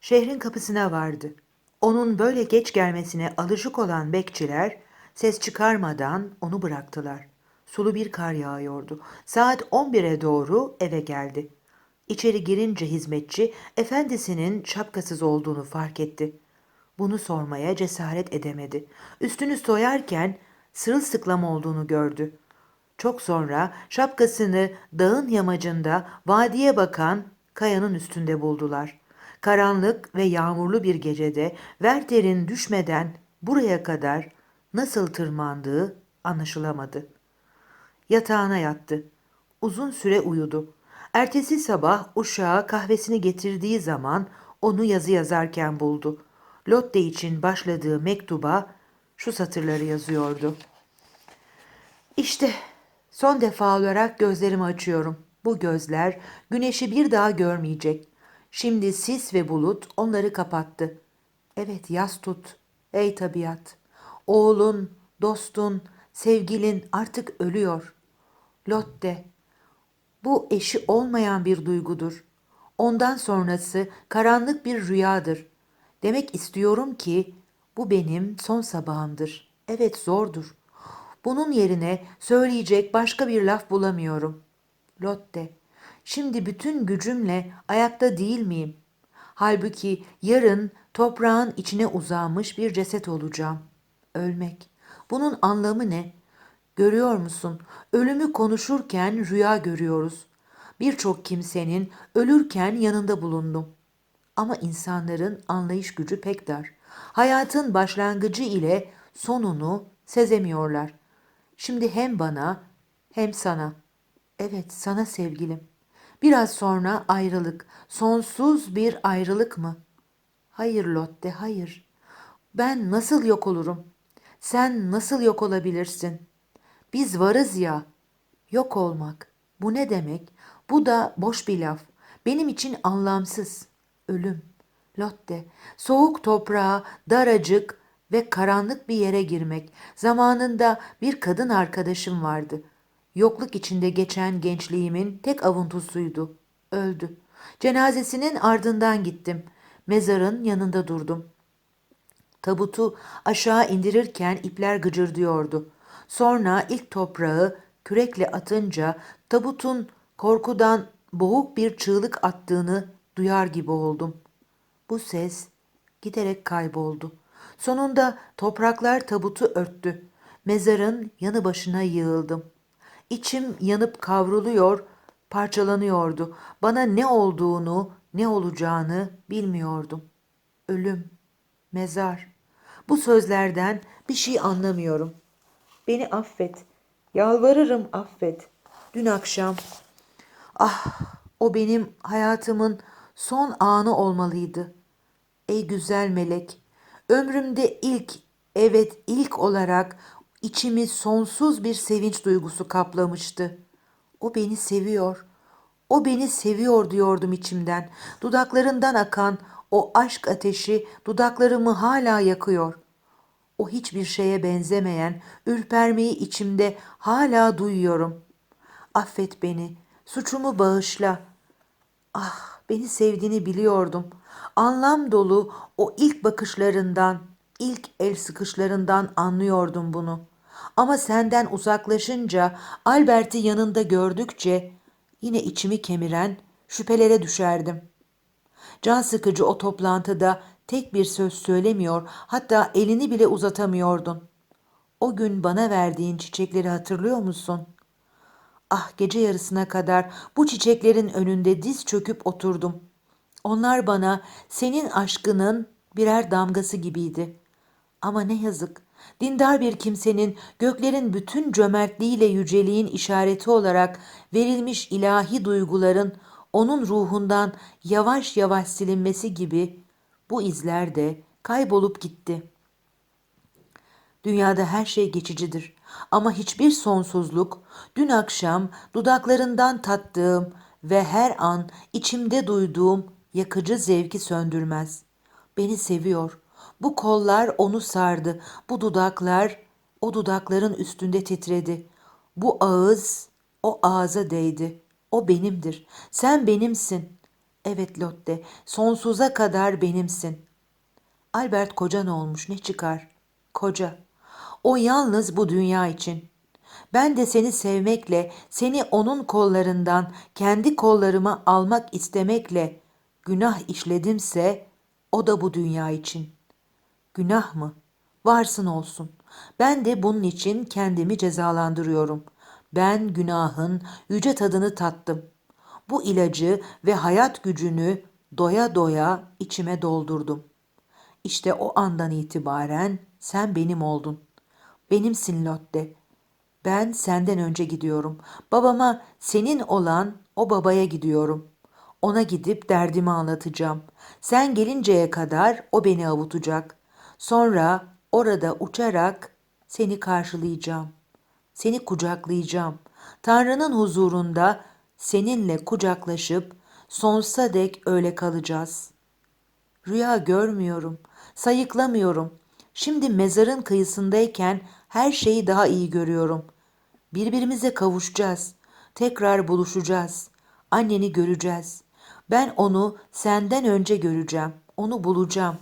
Şehrin kapısına vardı. Onun böyle geç gelmesine alışık olan bekçiler ses çıkarmadan onu bıraktılar. Sulu bir kar yağıyordu. Saat 11'e doğru eve geldi. İçeri girince hizmetçi efendisinin şapkasız olduğunu fark etti. Bunu sormaya cesaret edemedi. Üstünü soyarken sırılsıklam olduğunu gördü. Çok sonra şapkasını dağın yamacında vadiye bakan kayanın üstünde buldular. Karanlık ve yağmurlu bir gecede Werther'in düşmeden buraya kadar nasıl tırmandığı anlaşılamadı. Yatağına yattı. Uzun süre uyudu. Ertesi sabah uşağa kahvesini getirdiği zaman onu yazı yazarken buldu. Lotte için başladığı mektuba şu satırları yazıyordu. İşte son defa olarak gözlerimi açıyorum. Bu gözler güneşi bir daha görmeyecek. Şimdi sis ve bulut onları kapattı. Evet yaz tut. Ey tabiat. Oğlun, dostun, sevgilin artık ölüyor. Lotte, bu eşi olmayan bir duygudur. Ondan sonrası karanlık bir rüyadır. Demek istiyorum ki bu benim son sabahımdır. Evet zordur. Bunun yerine söyleyecek başka bir laf bulamıyorum. Lotte, şimdi bütün gücümle ayakta değil miyim? Halbuki yarın toprağın içine uzanmış bir ceset olacağım. Ölmek. Bunun anlamı ne? Görüyor musun? Ölümü konuşurken rüya görüyoruz. Birçok kimsenin ölürken yanında bulundum. Ama insanların anlayış gücü pek dar. Hayatın başlangıcı ile sonunu sezemiyorlar. Şimdi hem bana hem sana. Evet, sana sevgilim. Biraz sonra ayrılık, sonsuz bir ayrılık mı? Hayır Lotte, hayır. Ben nasıl yok olurum? Sen nasıl yok olabilirsin? Biz varız ya. Yok olmak. Bu ne demek? Bu da boş bir laf. Benim için anlamsız. Ölüm. Lotte. Soğuk toprağa, daracık ve karanlık bir yere girmek. Zamanında bir kadın arkadaşım vardı. Yokluk içinde geçen gençliğimin tek avuntusuydu. Öldü. Cenazesinin ardından gittim. Mezarın yanında durdum. Tabutu aşağı indirirken ipler gıcırdıyordu. Sonra ilk toprağı kürekle atınca tabutun korkudan boğuk bir çığlık attığını duyar gibi oldum. Bu ses giderek kayboldu. Sonunda topraklar tabutu örttü. Mezarın yanı başına yığıldım. İçim yanıp kavruluyor, parçalanıyordu. Bana ne olduğunu, ne olacağını bilmiyordum. Ölüm, mezar. Bu sözlerden bir şey anlamıyorum. Beni affet. Yalvarırım affet. Dün akşam ah o benim hayatımın son anı olmalıydı. Ey güzel melek, ömrümde ilk, evet ilk olarak içimi sonsuz bir sevinç duygusu kaplamıştı. O beni seviyor. O beni seviyor diyordum içimden. Dudaklarından akan o aşk ateşi dudaklarımı hala yakıyor. O hiçbir şeye benzemeyen ürpermeyi içimde hala duyuyorum. Affet beni, suçumu bağışla. Ah, beni sevdiğini biliyordum. Anlam dolu o ilk bakışlarından, ilk el sıkışlarından anlıyordum bunu. Ama senden uzaklaşınca, Albert'i yanında gördükçe yine içimi kemiren şüphelere düşerdim. Can sıkıcı o toplantıda tek bir söz söylemiyor, hatta elini bile uzatamıyordun. O gün bana verdiğin çiçekleri hatırlıyor musun? Ah gece yarısına kadar bu çiçeklerin önünde diz çöküp oturdum. Onlar bana senin aşkının birer damgası gibiydi. Ama ne yazık, dindar bir kimsenin göklerin bütün cömertliğiyle yüceliğin işareti olarak verilmiş ilahi duyguların onun ruhundan yavaş yavaş silinmesi gibi bu izler de kaybolup gitti. Dünyada her şey geçicidir ama hiçbir sonsuzluk dün akşam dudaklarından tattığım ve her an içimde duyduğum yakıcı zevki söndürmez. Beni seviyor. Bu kollar onu sardı. Bu dudaklar o dudakların üstünde titredi. Bu ağız o ağza değdi. O benimdir. Sen benimsin. Evet Lotte, sonsuza kadar benimsin. Albert kocan olmuş ne çıkar? Koca. O yalnız bu dünya için. Ben de seni sevmekle, seni onun kollarından kendi kollarıma almak istemekle günah işledimse o da bu dünya için. Günah mı? Varsın olsun. Ben de bunun için kendimi cezalandırıyorum. Ben günahın yüce tadını tattım. Bu ilacı ve hayat gücünü doya doya içime doldurdum. İşte o andan itibaren sen benim oldun. Benimsin Lotte. Ben senden önce gidiyorum. Babama senin olan o babaya gidiyorum. Ona gidip derdimi anlatacağım. Sen gelinceye kadar o beni avutacak. Sonra orada uçarak seni karşılayacağım. Seni kucaklayacağım. Tanrı'nın huzurunda seninle kucaklaşıp sonsuza dek öyle kalacağız. Rüya görmüyorum, sayıklamıyorum. Şimdi mezarın kıyısındayken her şeyi daha iyi görüyorum. Birbirimize kavuşacağız. Tekrar buluşacağız. Anneni göreceğiz. Ben onu senden önce göreceğim. Onu bulacağım.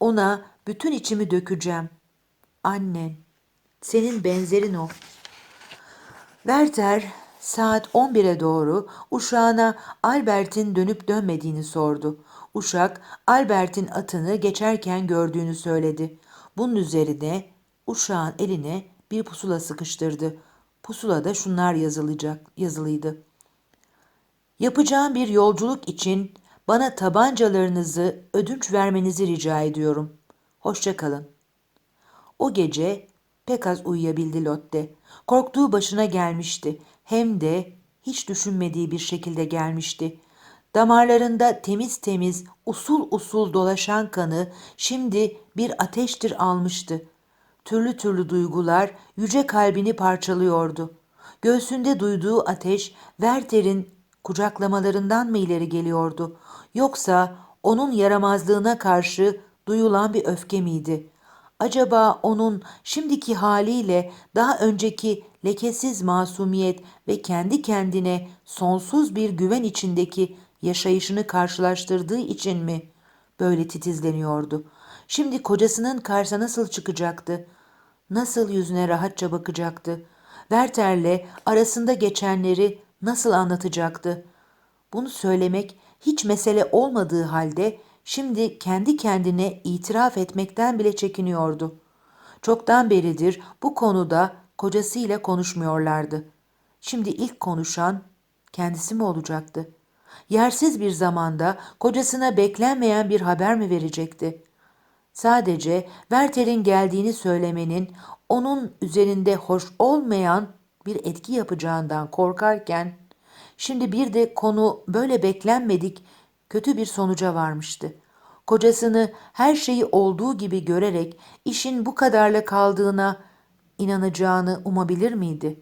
Ona bütün içimi dökeceğim. Annen, senin benzerin o. Werther saat 11'e doğru uşağına Albert'in dönüp dönmediğini sordu. Uşak Albert'in atını geçerken gördüğünü söyledi. Bunun üzerine uşağın eline bir pusula sıkıştırdı. Pusulada şunlar yazılacak, yazılıydı. Yapacağım bir yolculuk için bana tabancalarınızı ödünç vermenizi rica ediyorum. Hoşça kalın. O gece pek az uyuyabildi Lotte. Korktuğu başına gelmişti. Hem de hiç düşünmediği bir şekilde gelmişti. Damarlarında temiz temiz, usul usul dolaşan kanı şimdi bir ateştir almıştı. Türlü türlü duygular yüce kalbini parçalıyordu. Göğsünde duyduğu ateş Werther'in kucaklamalarından mı ileri geliyordu? Yoksa onun yaramazlığına karşı duyulan bir öfke miydi? Acaba onun şimdiki haliyle daha önceki lekesiz masumiyet ve kendi kendine sonsuz bir güven içindeki yaşayışını karşılaştırdığı için mi böyle titizleniyordu? Şimdi kocasının karşısına nasıl çıkacaktı? Nasıl yüzüne rahatça bakacaktı? Werther'le arasında geçenleri nasıl anlatacaktı? Bunu söylemek hiç mesele olmadığı halde şimdi kendi kendine itiraf etmekten bile çekiniyordu. Çoktan beridir bu konuda kocasıyla konuşmuyorlardı. Şimdi ilk konuşan kendisi mi olacaktı? Yersiz bir zamanda kocasına beklenmeyen bir haber mi verecekti? Sadece Werther'in geldiğini söylemenin onun üzerinde hoş olmayan bir etki yapacağından korkarken şimdi bir de konu böyle beklenmedik kötü bir sonuca varmıştı. Kocasını her şeyi olduğu gibi görerek işin bu kadarla kaldığına inanacağını umabilir miydi?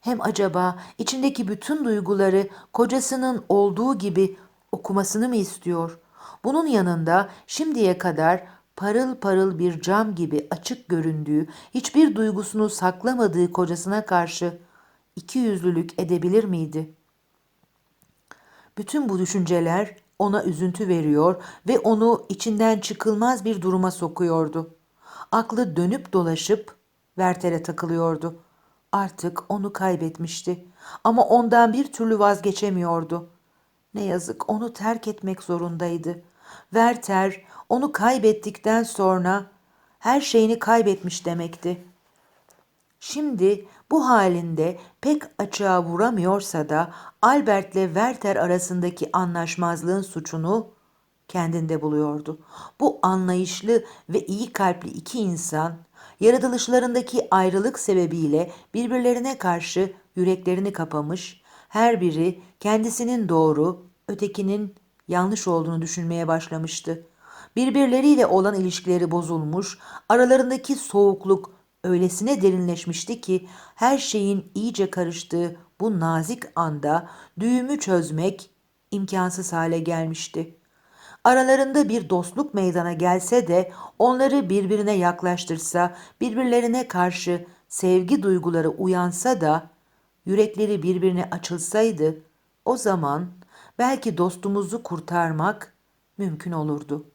Hem acaba içindeki bütün duyguları kocasının olduğu gibi okumasını mı istiyor? Bunun yanında şimdiye kadar parıl parıl bir cam gibi açık göründüğü, hiçbir duygusunu saklamadığı kocasına karşı iki yüzlülük edebilir miydi? Bütün bu düşünceler ona üzüntü veriyor ve onu içinden çıkılmaz bir duruma sokuyordu. Aklı dönüp dolaşıp Werther'e takılıyordu. Artık onu kaybetmişti ama ondan bir türlü vazgeçemiyordu. Ne yazık onu terk etmek zorundaydı. Werther onu kaybettikten sonra her şeyini kaybetmiş demekti. Şimdi bu halinde pek açığa vuramıyorsa da Albert ile Werther arasındaki anlaşmazlığın suçunu kendinde buluyordu. Bu anlayışlı ve iyi kalpli iki insan yaratılışlarındaki ayrılık sebebiyle birbirlerine karşı yüreklerini kapamış, her biri kendisinin doğru, ötekinin yanlış olduğunu düşünmeye başlamıştı. Birbirleriyle olan ilişkileri bozulmuş, aralarındaki soğukluk öylesine derinleşmişti ki her şeyin iyice karıştığı bu nazik anda düğümü çözmek imkansız hale gelmişti. Aralarında bir dostluk meydana gelse de onları birbirine yaklaştırsa, birbirlerine karşı sevgi duyguları uyansa da yürekleri birbirine açılsaydı o zaman belki dostumuzu kurtarmak mümkün olurdu.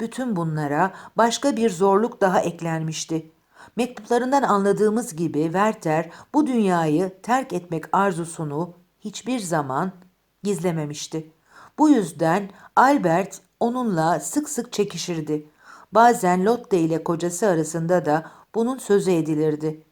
Bütün bunlara başka bir zorluk daha eklenmişti. Mektuplarından anladığımız gibi Werther bu dünyayı terk etmek arzusunu hiçbir zaman gizlememişti. Bu yüzden Albert onunla sık sık çekişirdi. Bazen Lotte ile kocası arasında da bunun sözü edilirdi.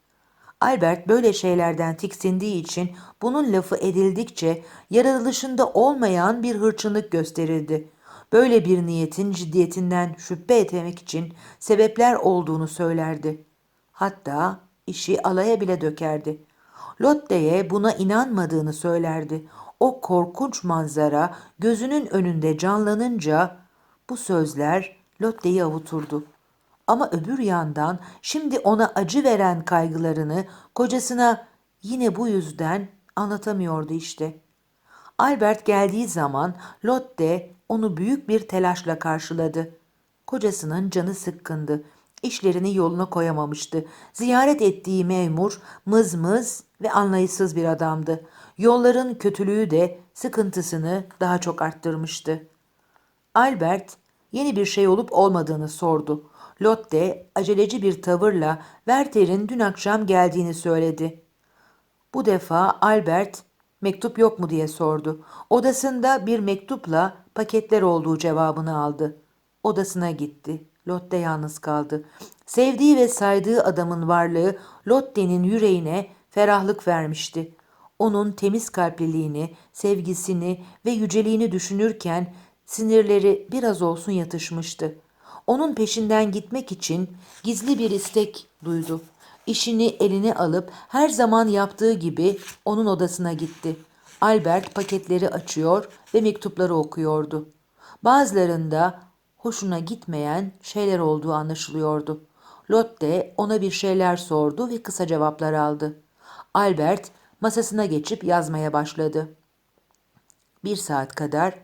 Albert böyle şeylerden tiksindiği için bunun lafı edildikçe yaratılışında olmayan bir hırçınlık gösterirdi. Böyle bir niyetin ciddiyetinden şüphe etmek için sebepler olduğunu söylerdi. Hatta işi alaya bile dökerdi. Lotte'ye buna inanmadığını söylerdi. O korkunç manzara gözünün önünde canlanınca bu sözler Lotte'yi avuturdu. Ama öbür yandan şimdi ona acı veren kaygılarını kocasına yine bu yüzden anlatamıyordu işte. Albert geldiği zaman Lotte onu büyük bir telaşla karşıladı. Kocasının canı sıkkındı. İşlerini yoluna koyamamıştı. Ziyaret ettiği memur mızmız ve anlayışsız bir adamdı. Yolların kötülüğü de sıkıntısını daha çok arttırmıştı. Albert yeni bir şey olup olmadığını sordu. Lotte aceleci bir tavırla Werther'in dün akşam geldiğini söyledi. Bu defa Albert mektup yok mu diye sordu. Odasında bir mektupla paketler olduğu cevabını aldı. Odasına gitti. Lotte yalnız kaldı. Sevdiği ve saydığı adamın varlığı Lotte'nin yüreğine ferahlık vermişti. Onun temiz kalpliliğini, sevgisini ve yüceliğini düşünürken sinirleri biraz olsun yatışmıştı. Onun peşinden gitmek için gizli bir istek duydu. İşini eline alıp her zaman yaptığı gibi onun odasına gitti. Albert paketleri açıyor ve mektupları okuyordu. Bazılarında hoşuna gitmeyen şeyler olduğu anlaşılıyordu. Lotte ona bir şeyler sordu ve kısa cevaplar aldı. Albert masasına geçip yazmaya başladı. Bir saat kadar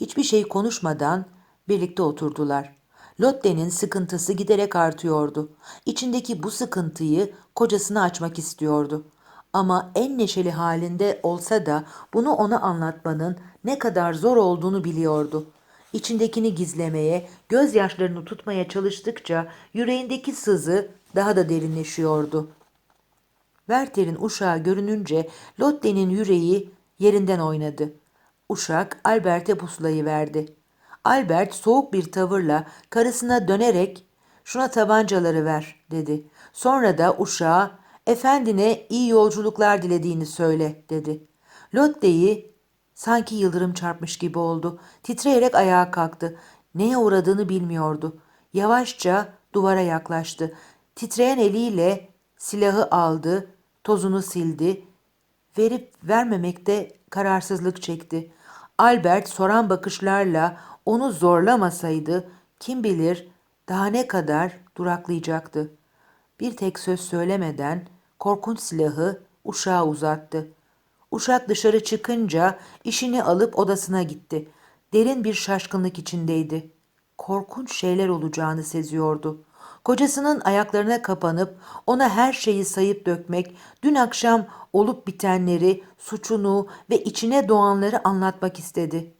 hiçbir şey konuşmadan birlikte oturdular. Lotte'nin sıkıntısı giderek artıyordu. İçindeki bu sıkıntıyı kocasına açmak istiyordu. Ama en neşeli halinde olsa da bunu ona anlatmanın ne kadar zor olduğunu biliyordu. İçindekini gizlemeye, gözyaşlarını tutmaya çalıştıkça yüreğindeki sızı daha da derinleşiyordu. Werther'in uşağı görününce Lotte'nin yüreği yerinden oynadı. Uşak Albert'e pusulayı verdi. Albert soğuk bir tavırla karısına dönerek şuna tabancaları ver dedi. Sonra da uşağa efendine iyi yolculuklar dilediğini söyle dedi. Lotte'yi sanki yıldırım çarpmış gibi oldu. Titreyerek ayağa kalktı. Neye uğradığını bilmiyordu. Yavaşça duvara yaklaştı. Titreyen eliyle silahı aldı, tozunu sildi. Verip vermemekte kararsızlık çekti. Albert soran bakışlarla onu zorlamasaydı kim bilir daha ne kadar duraklayacaktı. Bir tek söz söylemeden korkunç silahı uşağa uzattı. Uşak dışarı çıkınca işini alıp odasına gitti. Derin bir şaşkınlık içindeydi. Korkunç şeyler olacağını seziyordu. Kocasının ayaklarına kapanıp ona her şeyi sayıp dökmek, dün akşam olup bitenleri, suçunu ve içine doğanları anlatmak istedi.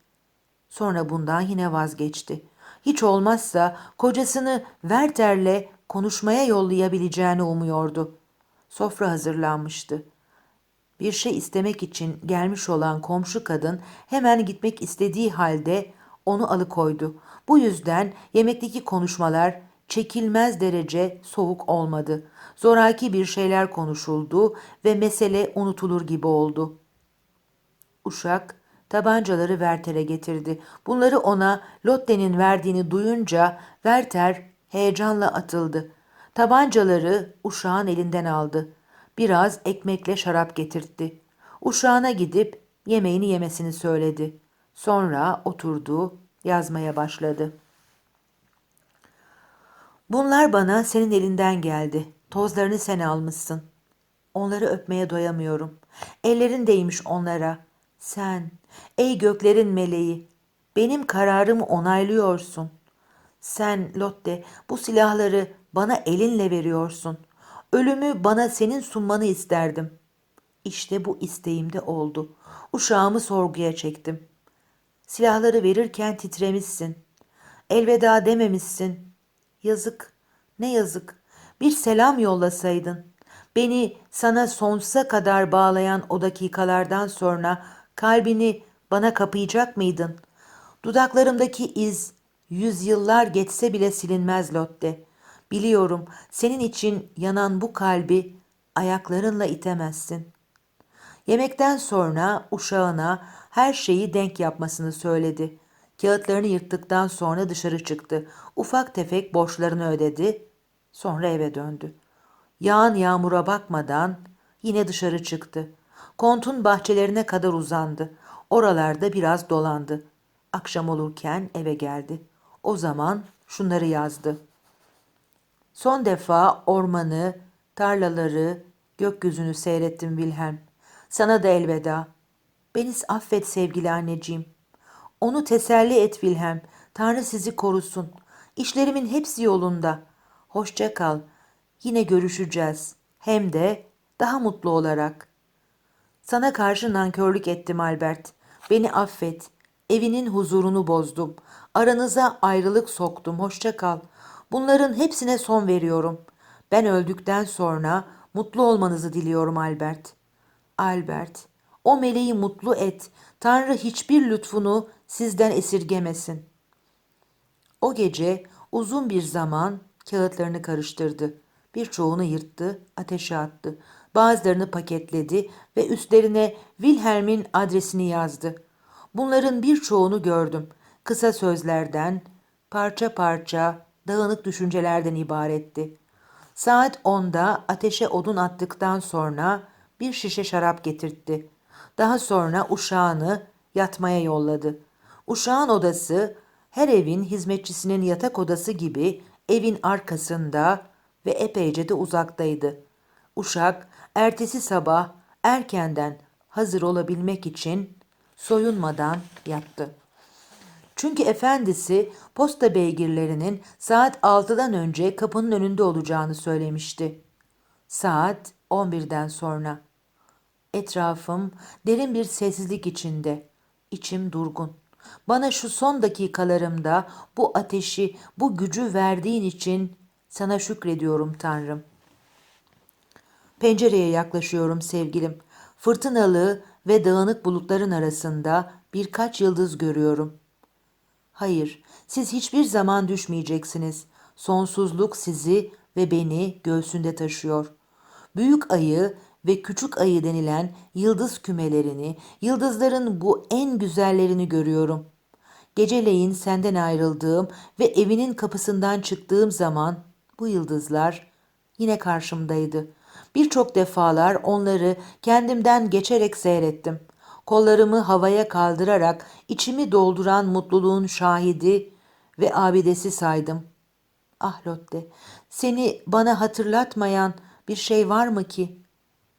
Sonra bundan yine vazgeçti. Hiç olmazsa kocasını Werther'le konuşmaya yollayabileceğini umuyordu. Sofra hazırlanmıştı. Bir şey istemek için gelmiş olan komşu kadın hemen gitmek istediği halde onu alıkoydu. Bu yüzden yemekteki konuşmalar çekilmez derece soğuk olmadı. Zoraki bir şeyler konuşuldu ve mesele unutulur gibi oldu. Uşak tabancaları Werther'e getirdi. Bunları ona Lotte'nin verdiğini duyunca Werther heyecanla atıldı. Tabancaları uşağın elinden aldı. Biraz ekmekle şarap getirtti. Uşağına gidip yemeğini yemesini söyledi. Sonra oturdu, yazmaya başladı. Bunlar bana senin elinden geldi. Tozlarını sen almışsın. Onları öpmeye doyamıyorum. Ellerin değmiş onlara. Sen, ey göklerin meleği, benim kararımı onaylıyorsun. Sen Lotte bu silahları bana elinle veriyorsun. Ölümü bana senin sunmanı isterdim. İşte bu isteğimde oldu. Uşağımı sorguya çektim. Silahları verirken titremişsin. Elveda dememişsin. Yazık, ne yazık. Bir selam yollasaydın. Beni sana sonsuza kadar bağlayan o dakikalardan sonra kalbini bana kapayacak mıydın? Dudaklarımdaki iz yüzyıllar geçse bile silinmez Lotte. Biliyorum senin için yanan bu kalbi ayaklarınla itemezsin. Yemekten sonra uşağına her şeyi denk yapmasını söyledi. Kağıtlarını yırttıktan sonra dışarı çıktı. Ufak tefek borçlarını ödedi. Sonra eve döndü. Yağan yağmura bakmadan yine dışarı çıktı. Kontun bahçelerine kadar uzandı. Oralarda biraz dolandı. Akşam olurken eve geldi. O zaman şunları yazdı. Son defa ormanı, tarlaları, gökyüzünü seyrettim Wilhelm. Sana da elveda. Beni affet sevgili anneciğim. Onu teselli et Wilhelm. Tanrı sizi korusun. İşlerimin hepsi yolunda. Hoşça kal. Yine görüşeceğiz. Hem de daha mutlu olarak. Sana karşı nankörlük ettim Albert. Beni affet. Evinin huzurunu bozdum. Aranıza ayrılık soktum. Hoşça kal. Bunların hepsine son veriyorum. Ben öldükten sonra mutlu olmanızı diliyorum Albert. Albert, o meleği mutlu et. Tanrı hiçbir lütfunu sizden esirgemesin. O gece uzun bir zaman kağıtlarını karıştırdı. Birçoğunu yırttı, ateşe attı. Bazılarını paketledi ve üstlerine Wilhelm'in adresini yazdı. Bunların birçoğunu gördüm. Kısa sözlerden, parça parça, dağınık düşüncelerden ibaretti. Saat onda ateşe odun attıktan sonra bir şişe şarap getirtti. Daha sonra uşağını yatmaya yolladı. Uşağın odası her evin hizmetçisinin yatak odası gibi evin arkasında ve epeyce de uzaktaydı. Uşak ertesi sabah erkenden hazır olabilmek için soyunmadan yattı. Çünkü efendisi posta beygirlerinin saat 6'dan önce kapının önünde olacağını söylemişti. Saat 11'den sonra. Etrafım derin bir sessizlik içinde. İçim durgun. Bana şu son dakikalarımda bu ateşi, bu gücü verdiğin için sana şükrediyorum Tanrım. Pencereye yaklaşıyorum sevgilim. Fırtınalı ve dağınık bulutların arasında birkaç yıldız görüyorum. Hayır, siz hiçbir zaman düşmeyeceksiniz. Sonsuzluk sizi ve beni göğsünde taşıyor. Büyük ayı ve küçük ayı denilen yıldız kümelerini, yıldızların bu en güzellerini görüyorum. Geceleyin senden ayrıldığım ve evinin kapısından çıktığım zaman bu yıldızlar yine karşımdaydı. Birçok defalar onları kendimden geçerek seyrettim. Kollarımı havaya kaldırarak içimi dolduran mutluluğun şahidi ve abidesi saydım. Ah Lotte, seni bana hatırlatmayan bir şey var mı ki?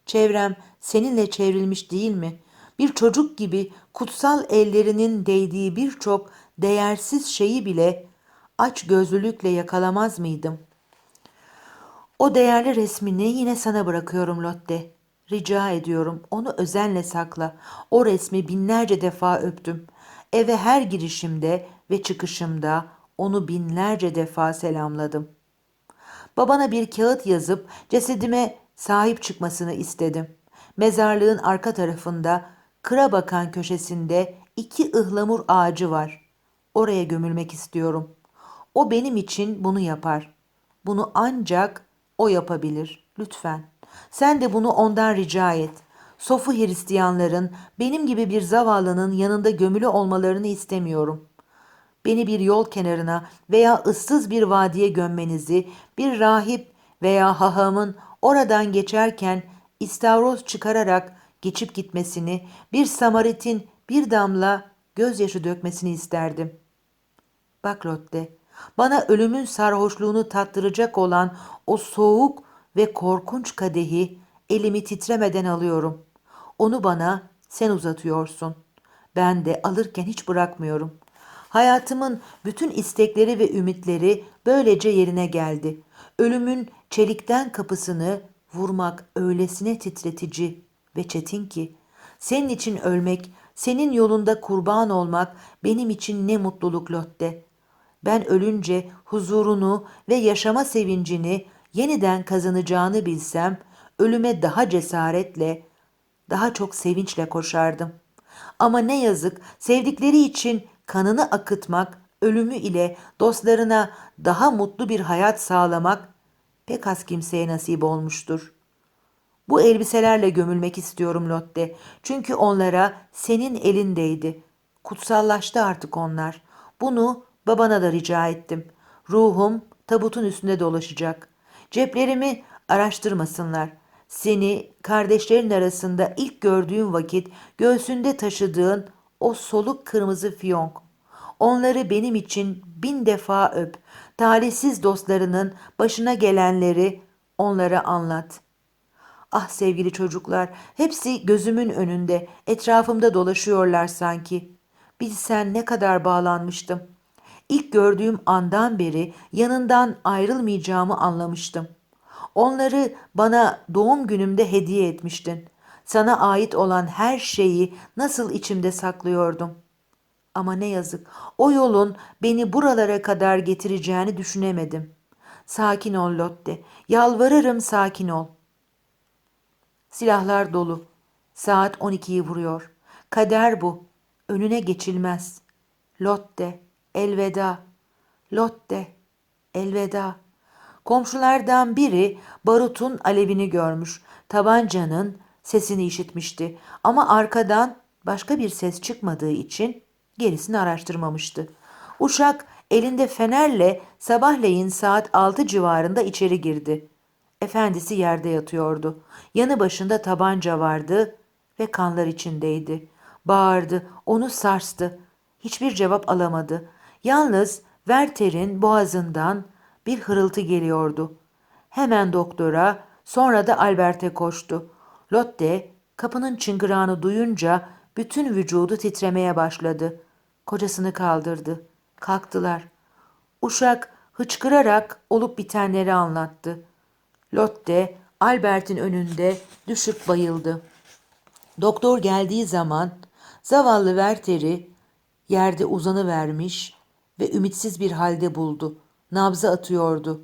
Çevrem seninle çevrilmiş değil mi? Bir çocuk gibi kutsal ellerinin değdiği birçok değersiz şeyi bile aç gözlülükle yakalamaz mıydım? O değerli resmini yine sana bırakıyorum Lotte. Rica ediyorum onu özenle sakla. O resmi binlerce defa öptüm. Eve her girişimde ve çıkışımda onu binlerce defa selamladım. Babana bir kağıt yazıp cesedime sahip çıkmasını istedim. Mezarlığın arka tarafında kıra bakan köşesinde iki ıhlamur ağacı var. Oraya gömülmek istiyorum. O benim için bunu yapar. Bunu ancak o yapabilir. Lütfen. Sen de bunu ondan rica et. Sofu Hristiyanların benim gibi bir zavallının yanında gömülü olmalarını istemiyorum. Beni bir yol kenarına veya ıssız bir vadiye gömmenizi, bir rahip veya hahamın oradan geçerken istavroz çıkararak geçip gitmesini, bir samaritin bir damla gözyaşı dökmesini isterdim. Bak Lotte, bana ölümün sarhoşluğunu tattıracak olan o soğuk ve korkunç kadehi elimi titremeden alıyorum. Onu bana sen uzatıyorsun. Ben de alırken hiç bırakmıyorum. Hayatımın bütün istekleri ve ümitleri böylece yerine geldi. Ölümün çelikten kapısını vurmak öylesine titretici ve çetin ki senin için ölmek Senin yolunda kurban olmak benim için ne mutluluk Lotte. Ben ölünce huzurunu ve yaşama sevincini yeniden kazanacağını bilsem ölüme daha cesaretle, daha çok sevinçle koşardım. Ama ne yazık sevdikleri için kanını akıtmak, ölümü ile dostlarına daha mutlu bir hayat sağlamak pek az kimseye nasip olmuştur. Bu elbiselerle gömülmek istiyorum Lotte. Çünkü onlara senin elindeydi. Kutsallaştı artık onlar. Bunu babana da rica ettim. Ruhum tabutun üstünde dolaşacak. Ceplerimi araştırmasınlar. Seni kardeşlerin arasında ilk gördüğüm vakit göğsünde taşıdığın o soluk kırmızı fiyonk. Onları benim için bin defa öp. Talihsiz dostlarının başına gelenleri onlara anlat. Ah sevgili çocuklar, hepsi gözümün önünde, etrafımda dolaşıyorlar sanki. Bilsen ne kadar bağlanmıştım. İlk gördüğüm andan beri yanından ayrılmayacağımı anlamıştım. Onları bana doğum günümde hediye etmiştin. Sana ait olan her şeyi nasıl içimde saklıyordum. Ama ne yazık, o yolun beni buralara kadar getireceğini düşünemedim. Sakin ol Lotte, yalvarırım sakin ol. Silahlar dolu. Saat 12'yi vuruyor. Kader bu. Önüne geçilmez. Lotte, elveda. Lotte, elveda. Komşulardan biri barutun alevini görmüş. Tabancanın sesini işitmişti. Ama arkadan başka bir ses çıkmadığı için gerisini araştırmamıştı. Uşak elinde fenerle sabahleyin saat 6 civarında içeri girdi. Efendisi yerde yatıyordu. Yanı başında tabanca vardı ve kanlar içindeydi. Bağırdı, onu sarstı. Hiçbir cevap alamadı. Yalnız Werther'in boğazından bir hırıltı geliyordu. Hemen doktora, sonra da Albert'e koştu. Lotte kapının çıngırağını duyunca bütün vücudu titremeye başladı. Kocasını kaldırdı. Kalktılar. Uşak hıçkırarak olup bitenleri anlattı. Lotte Albert'in önünde düşüp bayıldı. Doktor geldiği zaman zavallı Werther'i yerde uzanıvermiş ve ümitsiz bir halde buldu. Nabzı atıyordu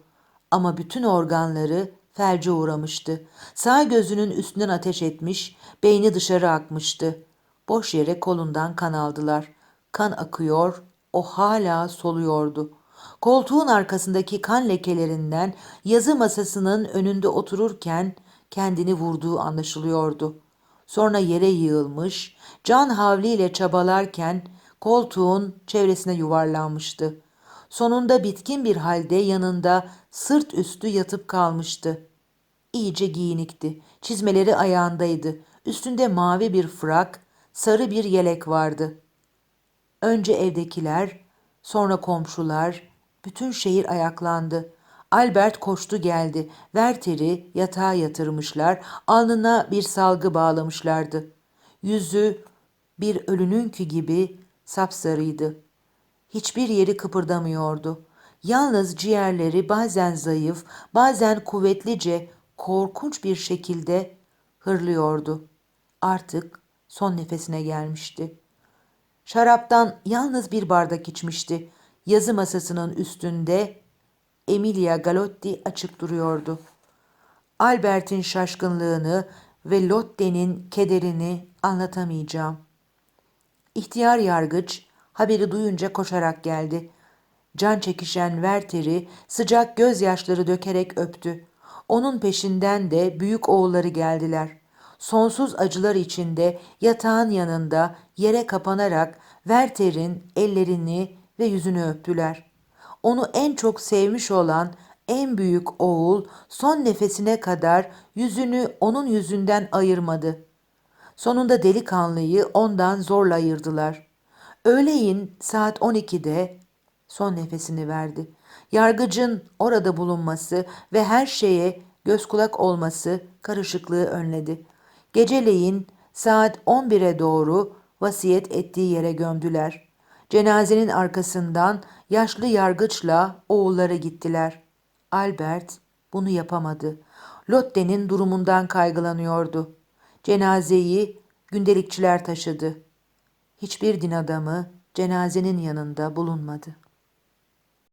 ama bütün organları felce uğramıştı. Sağ gözünün üstünden ateş etmiş, beyni dışarı akmıştı. Boş yere kolundan kan aldılar. Kan akıyor, o hala soluyordu. Koltuğun arkasındaki kan lekelerinden yazı masasının önünde otururken kendini vurduğu anlaşılıyordu. Sonra yere yığılmış, can havliyle çabalarken koltuğun çevresine yuvarlanmıştı. Sonunda bitkin bir halde yanında sırt üstü yatıp kalmıştı. İyice giyinikti. Çizmeleri ayağındaydı. Üstünde mavi bir frak, sarı bir yelek vardı. Önce evdekiler, sonra komşular, bütün şehir ayaklandı. Albert koştu geldi. Werther'i yatağa yatırmışlar, alnına bir salgı bağlamışlardı. Yüzü bir ölününkü gibi sapsarıydı. Hiçbir yeri kıpırdamıyordu. Yalnız ciğerleri bazen zayıf, bazen kuvvetlice, korkunç bir şekilde hırlıyordu. Artık son nefesine gelmişti. Şaraptan yalnız bir bardak içmişti. Yazı masasının üstünde Emilia Galotti açık duruyordu. Albert'in şaşkınlığını ve Lotte'nin kederini anlatamayacağım. İhtiyar yargıç haberi duyunca koşarak geldi. Can çekişen Werther'i sıcak gözyaşları dökerek öptü. Onun peşinden de büyük oğulları geldiler. Sonsuz acılar içinde yatağın yanında yere kapanarak Werther'in ellerini ve yüzünü öptüler. Onu en çok sevmiş olan en büyük oğul son nefesine kadar yüzünü onun yüzünden ayırmadı. Sonunda delikanlıyı ondan zorla ayırdılar. Öğleyin saat 12'de son nefesini verdi. Yargıcın orada bulunması ve her şeye göz kulak olması karışıklığı önledi. Geceleyin saat 11'e doğru vasiyet ettiği yere gömdüler. Cenazenin arkasından yaşlı yargıçla oğulları gittiler. Albert bunu yapamadı. Lotte'nin durumundan kaygılanıyordu. Cenazeyi gündelikçiler taşıdı. Hiçbir din adamı cenazenin yanında bulunmadı.